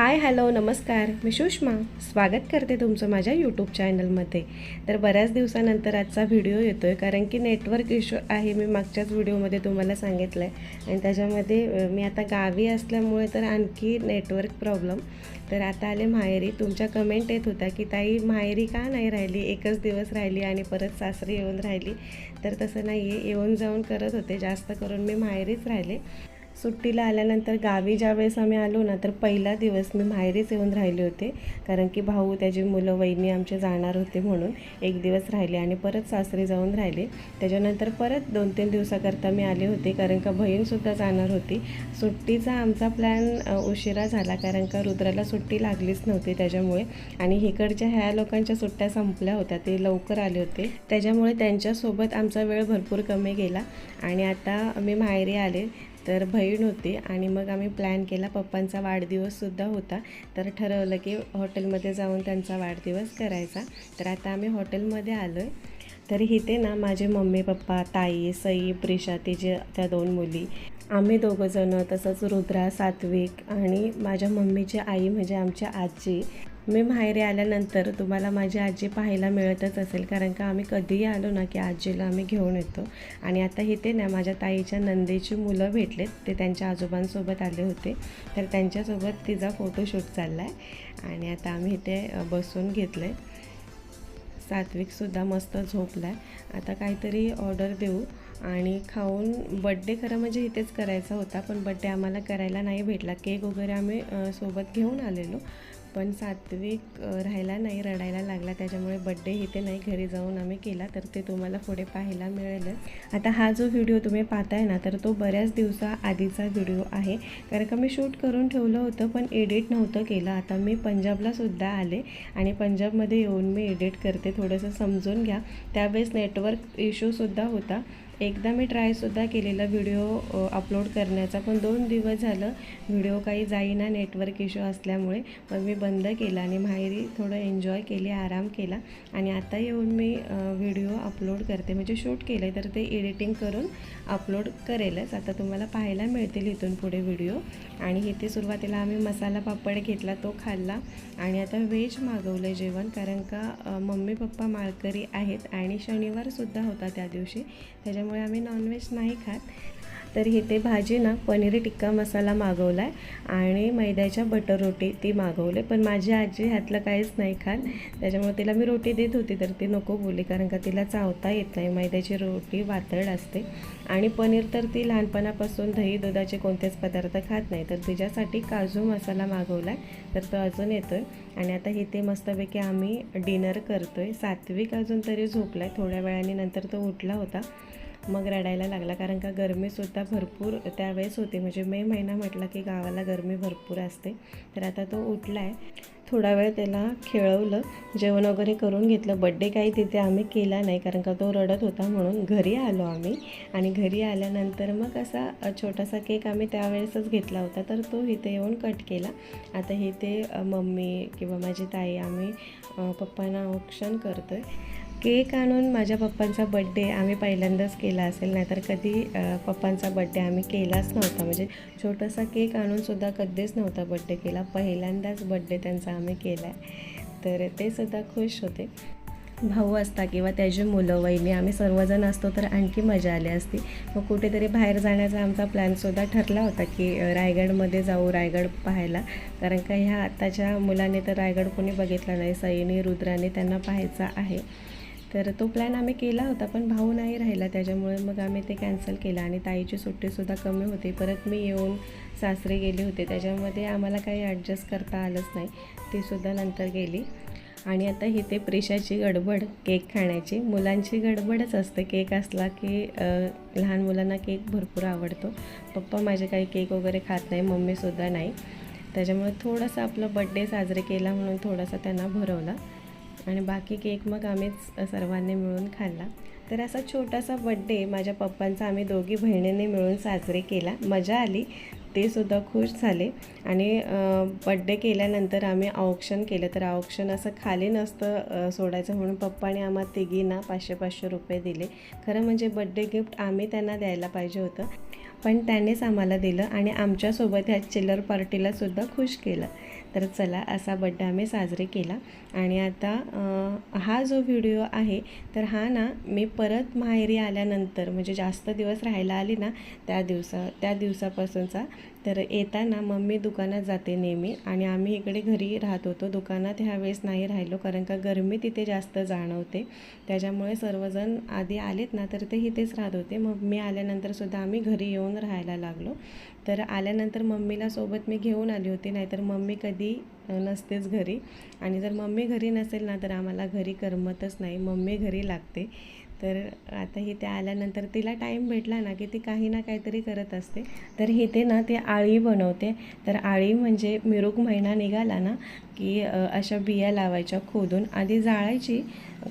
Hi hello नमस्कार. मी सुषमा. स्वागत करते तुमचं माझ्या यूट्यूब चॅनलमध्ये तर बऱ्याच दिवसानंतर आजचा व्हिडिओ येतो आहे कारण की नेटवर्क इश्यू आहे. मी मागच्याच व्हिडिओमध्ये तुम्हाला सांगितलं आहे आणि त्याच्यामध्ये मी आता गावी असल्यामुळे तर आणखी नेटवर्क प्रॉब्लेम तर आता आले माहेरी. तुमच्या कमेंट येत होत्या की ताई माहेरी का नाही राहिली? एकच दिवस राहिली आणि परत सासरी येऊन राहिली. तर तसं नाही आहे येऊन जाऊन करत होते. जास्त करून मी माहेरीच राहिले. सुट्टीला आल्यानंतर गावी ज्यावेळेस आम्ही आलो ना तर पहिला दिवस मी माहेरीच येऊन राहिले होते. कारण की भाऊ त्याची मुलं वहिनी आमचे जाणार होते म्हणून एक दिवस राहिले आणि परत सासरी जाऊन राहिले. त्याच्यानंतर परत दोन तीन दिवसाकरता मी आले होते कारण का बहीणसुद्धा जाणार होती. सुट्टीचा आमचा प्लॅन उशिरा झाला कारण का रुद्राला सुट्टी लागलीच नव्हती त्याच्यामुळे. आणि हिकडच्या ह्या लोकांच्या सुट्ट्या संपल्या होत्या ते लवकर आले होते. त्याच्यामुळे त्यांच्यासोबत आमचा वेळ भरपूर कमी गेला. आणि आता मी माहेरी आले. तर बहीण होती आणि मग आम्ही प्लॅन केला. पप्पांचा वाढदिवससुद्धा होता. तर ठरवलं की हॉटेलमध्ये जाऊन त्यांचा वाढदिवस करायचा. तर आता आम्ही हॉटेलमध्ये आलो आहे तर इथे ना माझे मम्मी पप्पा ताई सई प्रिशा तिचे त्या दोन मुली आम्ही दोघंजणं तसंच रुद्रा सात्विक आणि माझ्या मम्मीची आई म्हणजे आमची आजी. मी माहेरी आल्यानंतर तुम्हाला माझी आजी पाहायला मिळतच असेल. कारण का आम्ही कधीही आलो ना की आजीला आम्ही घेऊन येतो. आणि आता इथे ना माझ्या ताईच्या नंदेची मुलं भेटलेत. ते त्यांच्या आजोबांसोबत आले होते. तर त्यांच्यासोबत तिचा फोटोशूट चालला आहे आणि आता आम्ही इथे बसून घेतलं आहे सात्विकसुद्धा मस्त झोपला आहे आता काहीतरी ऑर्डर देऊ. आणि खाऊन बड्डे खरं म्हणजे इथेच करायचा होता. पण बड्डे आम्हाला करायला नाही भेटला. केक वगैरे आम्ही सोबत घेऊन आलेलो. पण सात्विक राहायला नाही रडायला लागला. त्याच्यामुळे बड्डे इथे नाही घरी जाऊन आम्ही केला तर ते तुम्हाला पुढे पाहायला मिळेलच. आता हा जो व्हिडिओ तुम्ही पाहताय ना तर तो बऱ्याच दिवसा आधीचा व्हिडिओ आहे. कारण का मी शूट करून ठेवलं होतं पण एडिट नव्हतं केलं. आता मी पंजाबला सुद्धा आले आणि पंजाबमध्ये येऊन मी एडिट करते. थोडंसं समजून घ्या. त्यावेळेस नेटवर्क इश्यूसुद्धा होता. एकदा मी ट्रायसुद्धा केलेला व्हिडिओ अपलोड करण्याचा. पण दोन दिवस झालं व्हिडिओ काही जाईना नेटवर्क इश्यू असल्यामुळे. मग मी बंद केला आणि माहेरी थोडं एन्जॉय केली आराम केला. आणि आता येऊन मी व्हिडिओ अपलोड करते. म्हणजे शूट केलं तर ते एडिटिंग करून अपलोड करेलच. आता तुम्हाला पाहायला मिळतील इथून पुढे व्हिडिओ आणि इथे सुरुवातीला आम्ही मसाला पापड घेतला तो खाल्ला. आणि आता व्हेज मागवलं जेवण. कारण का मम्मी पप्पा माळकरी आहेत. आणि शनिवारसुद्धा होता त्या दिवशी. त्याच्यामुळे त्यामुळे आम्ही नॉनव्हेज नाही खात. तर इथे भाजी ना पनीर टिक्का मसाला मागवला आहे आणि मैद्याच्या बटर रोटी ती मागवले. पण माझी आजी ह्यातलं काहीच नाही खात. त्याच्यामुळे तिला मी रोटी देत होती तर ती नको बोलली. कारण का तिला चावता येत नाही. मैद्याची रोटी वातळ असते. आणि पनीर तर ती लहानपणापासून दही दुधाचे कोणतेच पदार्थ खात नाही. तर तिच्यासाठी काजू मसाला मागवला आहे तर तो अजून येतो आहे आणि आता इथे मस्तपैकी आम्ही डिनर करतो आहे सात्विक अजून तरी झोपला आहे थोड्या वेळाने नंतर तो उठला होता. मग रडायला लागला. कारण का गरमीसुद्धा भरपूर त्यावेळेस होती. म्हणजे मे महिना म्हटला की गावाला गरमी भरपूर असते. तर आता तो उठला आहे थोडा वेळ त्याला खेळवलं. जेवण वगैरे करून घेतलं. बड्डे काही तिथे आम्ही केला नाही. कारण का तो रडत होता म्हणून घरी आलो आम्ही. आणि घरी आल्यानंतर मग असा छोटासा केक आम्ही त्यावेळेसच घेतला होता. तर तो इथे येऊन कट केला. आता इथे मम्मी किंवा माझी ताई आम्ही पप्पांना औक्षण करतो आहे केक आणून माझ्या पप्पांचा बड्डे आम्ही पहिल्यांदाच केला असेल नाहीतर कधी पप्पांचा बड्डे आम्ही केलाच नव्हता. म्हणजे छोटासा केक आणूनसुद्धा कधीच नव्हता बड्डे केला. पहिल्यांदाच बड्डे त्यांचा आम्ही केला आहे तर ते सुद्धा खुश होते. भाऊ असता किंवा त्याची मुलं वहिनी आम्ही सर्वजण असतो तर आणखी मजा आली असती. मग कुठेतरी बाहेर जाण्याचा आमचा प्लॅनसुद्धा ठरला होता की रायगडमध्ये जाऊ रायगड पाहायला. कारण का ह्या आत्ताच्या मुलांनी तर रायगड कोणी बघितला नाही. सईने रुद्राने त्यांना पाहायचा आहे. तर तो प्लॅन आम्ही केला होता पण भाऊ नाही राहिला. त्याच्यामुळे मग आम्ही ते कॅन्सल केलं आणि ताईची सुट्टीसुद्धा कमी होती. परत मी येऊन सासरे गेले होते. त्याच्यामध्ये आम्हाला काही ॲडजस्ट करता आलंच नाही. तीसुद्धा नंतर गेली. आणि आता ही ते प्रेशाची गडबड केक खाण्याची. मुलांची गडबडच असते. केक असला की लहान मुलांना केक भरपूर आवडतो. पप्पा माझे काही केक वगैरे खात नाही. मम्मीसुद्धा नाही. त्याच्यामुळे थोडंसं आपला बड्डे साजरे केला म्हणून थोडासा त्यांना भरवला. आणि बाकी केक मग आम्हीच सर्वांनी मिळून खाल्ला. तर असा छोटासा बड्डे माझ्या पप्पांचा आम्ही दोघी बहिणींनी मिळून साजरे केला. मजा आली ते सुद्धा खुश झाले. आणि बड्डे केल्यानंतर आम्ही औक्षण केलं. तर औक्षण असं खाली नसतं सोडायचं म्हणून पप्पाने आम्हा तिघींना पाचशे पाचशे रुपये दिले. खरं म्हणजे बड्डे गिफ्ट आम्ही त्यांना द्यायला पाहिजे होतं. पण त्यानेच आम्हाला दिलं आणि आमच्यासोबत ह्या चिल्लर पार्टीला सुद्धा खुश केलं. तर चला असा बड्डे आम्ही साजरे केला. आणि आता हा जो व्हिडिओ आहे तर हा ना मी परत माहेरी आल्यानंतर म्हणजे जास्त दिवस राहायला आली ना त्या दिवसा त्या दिवसापासूनचा तर येताना मम्मी दुकानात जाते नेहमी. आणि आम्ही इकडे घरी राहत होतो. दुकानात ह्यावेळेस नाही राहिलो कारण का गरमी तिथे जास्त जाणवते. त्याच्यामुळे सर्वजण आधी आलेत ना तर ते इथेच राहत होते. मग मी आल्यानंतरसुद्धा आम्ही घरी येऊन राहायला लागलो. तर आल्यानंतर मम्मीला सोबत मी घेऊन आली होती नाहीतर मम्मी कधी नसतेच घरी. आणि जर मम्मी घरी नसेल ना तर आम्हाला घरी करमतच नाही. मम्मी घरी लागते. तर आता ही त्या आल्यानंतर तिला टाईम भेटला ना की ती काही ना काहीतरी करत असते. तर इथे ना ती आळी बनवते. तर आळी म्हणजे मिरुक महिना निघाला ना की अशा बिया लावायच्या खोदून. आधी जाळायची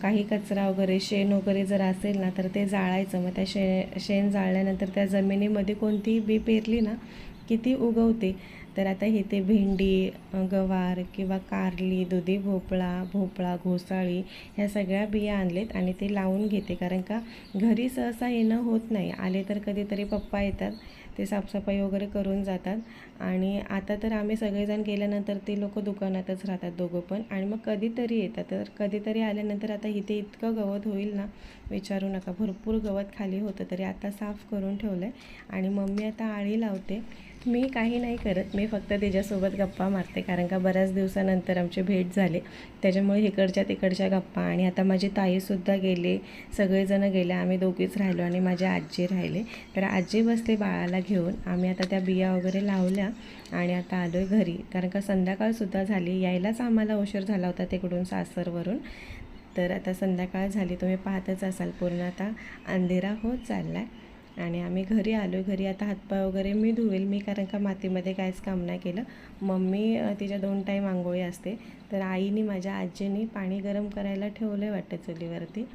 काही कचरा वगैरे शेण वगैरे जर असेल ना तर ते जाळायचं. मग त्या शे शेण जाळल्यानंतर त्या जमिनीमध्ये कोणतीही बी पेरली ना की ती उगवते. तर आता हे ते भेंडी गवार किंवा कारली दुधी भोपळा भोपळा घोसाळी ह्या सगळ्या बिया आणलेत आणि ते लावून घेते. कारण का घरी सहसा येणं होत नाही. आले तर कधीतरी पप्पा येतात. ते साफसफाई वगैरे करून जातात. आणि आता तर आम्ही सगळेजण गेल्यानंतर ते लोक दुकानातच राहतात दोघं पण. आणि मग कधीतरी येतात. तर कधीतरी आल्यानंतर आता इथे इतकं गवत होईल ना विचारू नका. भरपूर गवत खाली होतं तरी आता साफ करून ठेवलं आहे आणि मम्मी आता आळी लावते. मी काही नाही करत. मी फक्त तिच्यासोबत गप्पा मारते. कारण का बऱ्याच दिवसानंतर आमची भेट झाली. त्याच्यामुळे इकडच्या तिकडच्या गप्पा आणि आता माझी ताईसुद्धा गेले. सगळेजणं गेले. आम्ही दोघीच राहिलो आणि माझे आजी राहिले. तर आजी बसले बाळाला घेऊन. आम्ही आता त्या बिया वगैरे लावल्या आणि आता आलो आहे घरी. कारण का संध्याकाळसुद्धा झाली. यायलाच आम्हाला उशीर झाला होता तिकडून सासरवरून. तर आता संध्याकाळ झाली. तुम्ही पाहतच असाल. पूर्ण आता अंधेरा होत चालला आहे आणि आम्ही घरी आलो घरी आता हातपाय वगैरे मी धुवेल मी कारण का मातीमध्ये काहीच काम नाही केलं. मम्मी तिच्या दोन टाईम आंघोळी असते. तर आईने माझ्या आजीने पाणी गरम करायला ठेवलं आहे वाटतं चुलीवरती.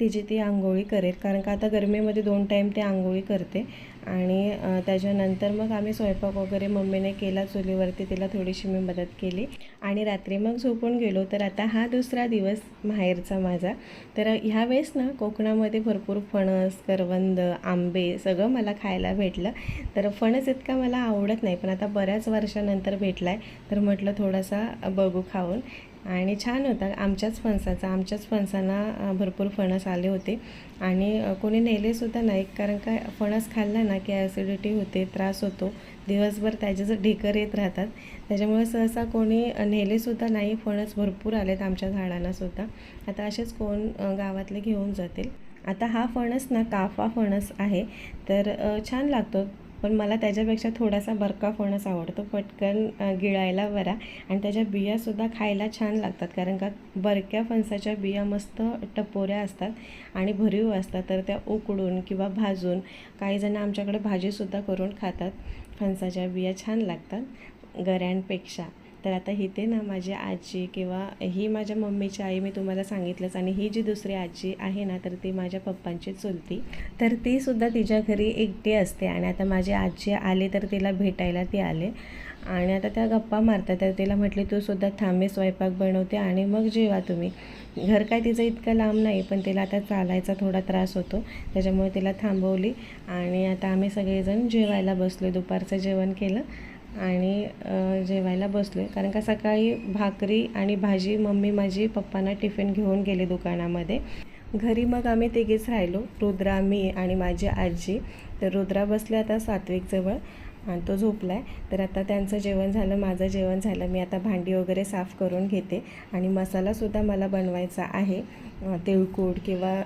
तिची ती आंघोळी करेल. कारण का आता गरमीमध्ये दोन टाईम ती आंघोळी करते. आणि त्याच्यानंतर मग आम्ही स्वयंपाक वगैरे मम्मीने केला चुलीवरती तिला थोडीशी मी मदत केली. आणि रात्री मग झोपून गेलो. तर आता हा दुसरा दिवस माहेरचा माझा. तर ह्या वेळेस ना कोकणामध्ये भरपूर फणस करवंद आंबे सगळं मला खायला भेटलं. तर फणस इतका मला आवडत नाही. पण आता बऱ्याच वर्षानंतर भेटला आहे तर म्हटलं थोडासा बघू खाऊन. आणि छान होता. आमच्याच फणसाचा आमच्याच फणसांना भरपूर फणस आले होते. आणि कोणी नेलेसुद्धा नाही कारण काय फणस खाल्ला ना की ॲसिडिटी होते त्रास होतो. दिवसभर त्याच्याच ढेकर येत राहतात. त्याच्यामुळे सहसा कोणी नेलेसुद्धा नाही. फणस भरपूर आलेत आमच्या झाडांनासुद्धा आता असेच कोण गावातले घेऊन जातील. आता हा फणस ना काफा फणस आहे. तर छान लागतो. पण मला त्याच्यापेक्षा थोडासा बरका फणस आवडतो. पटकन गिळायला बरा. आणि त्याच्या बियासुद्धा खायला छान लागतात. कारण का बरक्या फणसाच्या बिया मस्त टपोऱ्या असतात आणि भरीव असतात. तर त्या उकडून किंवा भाजून काही जण आमच्याकडे भाजीसुद्धा करून खातात. फणसाच्या बिया छान लागतात. गऱ्यांपेक्षा. तर आता इथे ना माझी आजी किंवा ही माझ्या मम्मीची आई मी तुम्हाला सांगितलंच आणि ही जी दुसरी आजी आहे ना तर ती माझ्या पप्पांची चुलती. तर ती सुद्धा तिच्या घरी एकटी असते आणि आता माझी आजी आली तर तिला भेटायला ती आले. आणि आता त्या गप्पा मारतात तर तिला म्हटली तू सुद्धा थांबे स्वयंपाक बनवते आणि मग जेवा तुम्ही. घर काय तिचं इतकं लांब नाही पण तिला आता चालायचा थोडा त्रास होतो. त्याच्यामुळे तिला थांबवली आणि आता आम्ही सगळेजण जेवायला बसलो दुपारचं जेवण केलं. आणि जेवायला बसलो आहे कारण का सकाळी भाकरी आणि भाजी मम्मी माझी पप्पांना टिफिन घेऊन गेले दुकानामध्ये. घरी मग आम्ही तिघीच राहिलो रुद्रा मी आणि माझी आजी. तर रुद्रा बसले आता सात्विकजवळ आणि तो झोपला आहे तर आता त्यांचं जेवण झालं माझं जेवण झालं. मी आता भांडी वगैरे साफ करून घेते आणि मसालासुद्धा मला बनवायचा आहे. अ, तिळकूट किंवा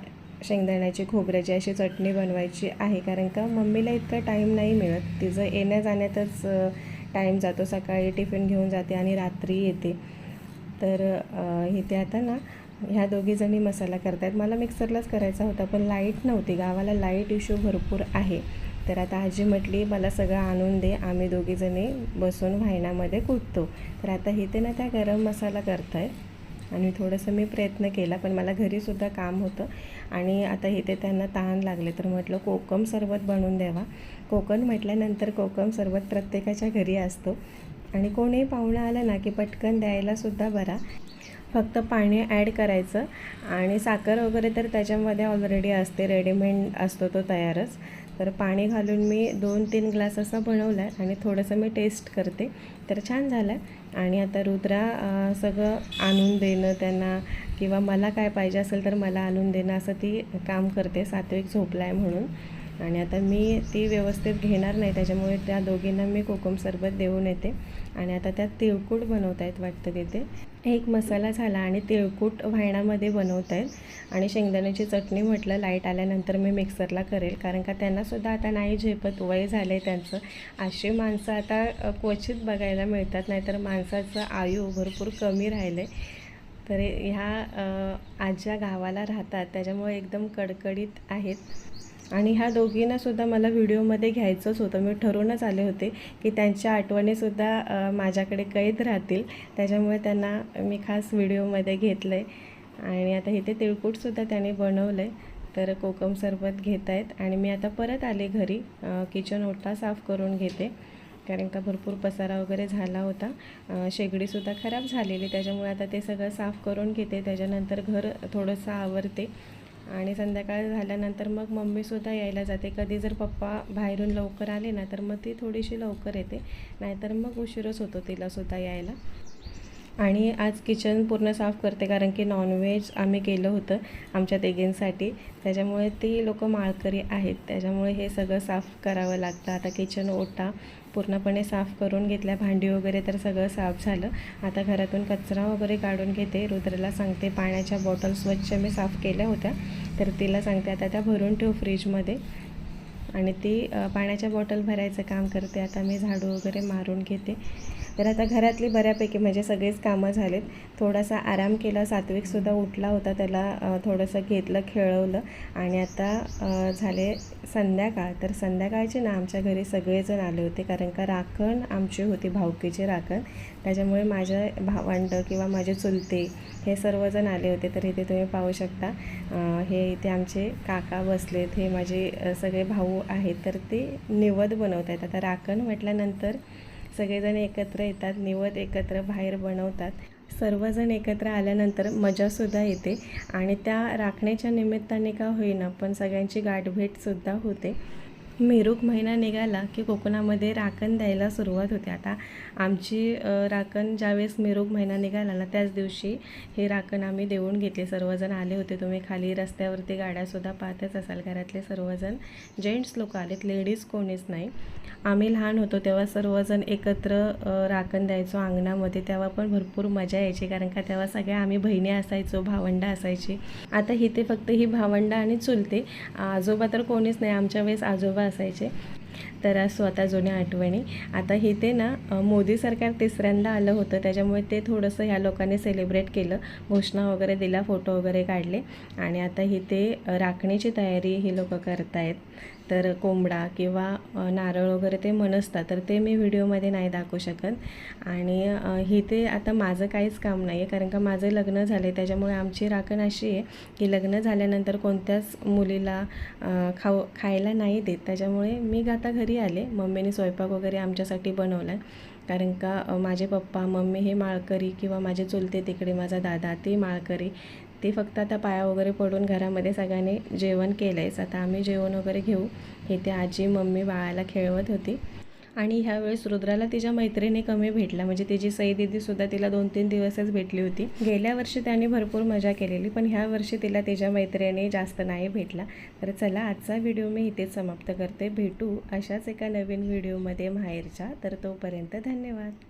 शेंगदाण्याची खोबऱ्याची अशी चटणी बनवायची आहे. कारण का मम्मीला इतका टाईम नाही मिळत. तिचं येण्या जाण्यातच टाईम जातो सकाळी टिफिन घेऊन जाते आणि रात्री येते. तर इथे आता ना ह्या दोघीजणी मसाला करतायत. मला मिक्सरलाच करायचा होता पण लाइट नव्हती. गावाला लाइट इश्यू भरपूर आहे. तर आता आजी म्हटली मला सगळं आणून दे. आम्ही दोघीजणी बसून वाहिण्यामध्ये कुटतो. तर आता इथे ना त्या गरम मसाला करतायत. आणि थोडंसं मी प्रयत्न केला पण मला घरीसुद्धा काम होतं. आणि आता इथे त्यांना तहान लागले तर म्हटलं कोकम सरबत बनवून द्यावा. कोकण म्हटल्यानंतर कोकम सरबत प्रत्येकाच्या घरी असतो. आणि कोणीही पाहुणा आलं ना की पटकन द्यायलासुद्धा बरा. फक्त पाणी ॲड करायचं. आणि साखर वगैरे तर त्याच्यामध्ये ऑलरेडी असते रेडीमेड असतो तो तयारच. तर पाणी घालून मी दोन तीन ग्लास असा बनवला आहे आणि थोडंसं मी टेस्ट करते. तर छान झालं. आहे आणि आता रुद्रा सगळं आणून देणं त्यांना किंवा मला काय पाहिजे असेल तर मला आणून देणं असं ती काम करते सात्विक झोपला आहे म्हणून. आणि आता मी ती व्यवस्थित घेणार नाही त्याच्यामुळे त्या दोघींना मी कोकम सरबत देऊन येते. आणि आता त्यात तिळकूट बनवत आहेत वाटतं तिथे. एक मसाला झाला आणि तिळकूट व्हायणामध्ये बनवत आहेत आणि शेंगदाण्याची चटणी म्हटलं लाइट आल्यानंतर मी मिक्सरला करेल कारण का त्यांनासुद्धा आता नाही झेपत वय झालं आहे त्यांचं. अशी माणसं आता क्वचित बघायला मिळतात नाहीतर माणसाचं आयु भरपूर कमी राहिलं आहे तर ह्या आज आज्या गावाला राहतात त्याच्यामुळे एकदम कडकडीत आहेत. आणि ह्या दोघींनासुद्धा मला व्हिडिओमध्ये घ्यायचंच होतं. मी ठरवूनच आले होते की त्यांच्या आठवणीसुद्धा माझ्याकडे कैद राहतील. त्याच्यामुळे त्यांना मी खास व्हिडिओमध्ये घेतलं आहे आणि आता इथे तिळकूटसुद्धा त्याने बनवलं आहे तर कोकम सरबत घेत आहेत आणि मी आता परत आले घरी. किचन ओटा साफ करून घेते. कारण का भरपूर पसारा वगैरे झाला होता. शेगडीसुद्धा खराब झालेली. त्याच्यामुळे आता ते सगळं साफ करून घेते. त्याच्यानंतर घर थोडंसं आवरते. आणि संध्याकाळ झाल्यानंतर मग मम्मीसुद्धा यायला जाते. कधी जर पप्पा बाहेरून लवकर आले ना तर मग ती थोडीशी लवकर येते. नाहीतर मग उशीरच होतो तिलासुद्धा यायला. आणि आज किचन पूर्ण साफ करते कारण की नॉनव्हेज आम्ही केलं होतं आमच्या तिघींसाठी. त्याच्यामुळे ती लोक माळकरी आहेत. त्याच्यामुळे हे सगळं साफ करावं लागतं. आता किचन ओटा पूर्णपणे साफ करून घेतल्या भांडी वगैरे तर सगळं साफ झालं. आता घरातून कचरा वगैरे काढून घेते. रुद्रला सांगते पाण्याच्या बॉटल स्वच्छ मी साफ केल्या होत्या. तर तिला सांगते आता त्या भरून ठेव फ्रीजमध्ये. आणि ती पाण्याच्या बॉटल भरायचं काम करते. आता मी झाडू वगैरे मारून घेते. तर आता घरातली बऱ्यापैकी म्हणजे सगळेच कामं झालेत. थोडासा आराम केला सात्विकसुद्धा उठला होता त्याला थोडंसं घेतलं खेळवलं आणि आता झाले संध्याकाळ. तर संध्याकाळचे ना आमच्या घरी सगळेजण आले होते कारण का राखण आमची होती भावकीची राखण. त्याच्यामुळे माझ्या भावंड किंवा माझे चुलते हे सर्वजण आले होते. तर इथे तुम्ही पाहू शकता हे इथे आमचे काका बसलेत हे माझे सगळे भाऊ आहेत. तर ते निवद बनवत आहेत आता राखण म्हटल्यानंतर सगळेजण एकत्र येतात निवत एकत्र बाहेर बनवतात. सर्वजण एकत्र आल्यानंतर मजासुद्धा येते. आणि त्या राखण्याच्या निमित्ताने का होईना पण सगळ्यांची गाठभेटसुद्धा होते. मिरूक महिना निघाला की कोकणामध्ये राखण द्यायला सुरुवात होते. आता आमची राखण ज्यावेळेस मेरूक महिना निघाला ना त्याच दिवशी हे राखण आम्ही देऊन घेतले. सर्वजण आले होते. तुम्ही खाली रस्त्यावरती गाड्यासुद्धा पाहतच असाल. घरातले सर्वजण जेंट्स लोक आलेत. लेडीज कोणीच नाही. आम्ही लहान होतो तेव्हा सर्वजण एकत्र राखण द्यायचो अंगणामध्ये. तेव्हा पण भरपूर मजा यायची. कारण का तेव्हा सगळ्या आम्ही बहिणी असायचो भावंडं असायची. आता इथे फक्त ही भावंडं आणि चुलते. आजोबा तर कोणीच नाही. आमच्या वेळेस आजोबा असायचे. तर स्वतः जुन्या आठवणी. आता इथे ना मोदी सरकार तिसऱ्यांदा आलं होतं त्याच्यामुळे ते थोडंसं ह्या लोकांनी सेलिब्रेट केलं. घोषणा वगैरे दिला फोटो वगैरे काढले. आणि आता इथे ते राखण्याची तयारी ही लोक करतायत. तर कोंबडा किंवा नारळ वगैरे ते मनसतात. तर ते मी व्हिडिओमध्ये नाही दाखवू शकत. आणि हे ते आता माझं काहीच काम नाही आहे कारण का माझं लग्न झालं आहे त्याच्यामुळे आमची राखण अशी आहे की लग्न झाल्यानंतर कोणत्याच मुलीला खाऊ खायला नाही देत. त्याच्यामुळे मी आता घरी आले. मम्मीने स्वयंपाक वगैरे आमच्यासाठी बनवला आहे कारण का माझे पप्पा मम्मी हे माळकरी किंवा माझे चुलते तिकडे माझा दादा ते माळकरी. ते फक्त आता पाया वगैरे पडून घरामध्ये सगळ्यांनी जेवण केलं आहेच आता आम्ही जेवण वगैरे घेऊ. इथे आजी मम्मी बाळाला खेळवत होती. आणि ह्यावेळेस रुद्राला तिच्या मैत्रिणी कमी भेटल्या. म्हणजे तिची सई दीदीसुद्धा तिला दोन तीन दिवसच भेटली होती. गेल्या वर्षी त्याने भरपूर मजा केलेली पण ह्या वर्षी तिला तिच्या मैत्रिणी जास्त नाही भेटला तर चला आजचा व्हिडिओ मी इथेच समाप्त करते. भेटू अशाच एका नवीन व्हिडिओमध्ये माहेरच्या. तर तोपर्यंत धन्यवाद.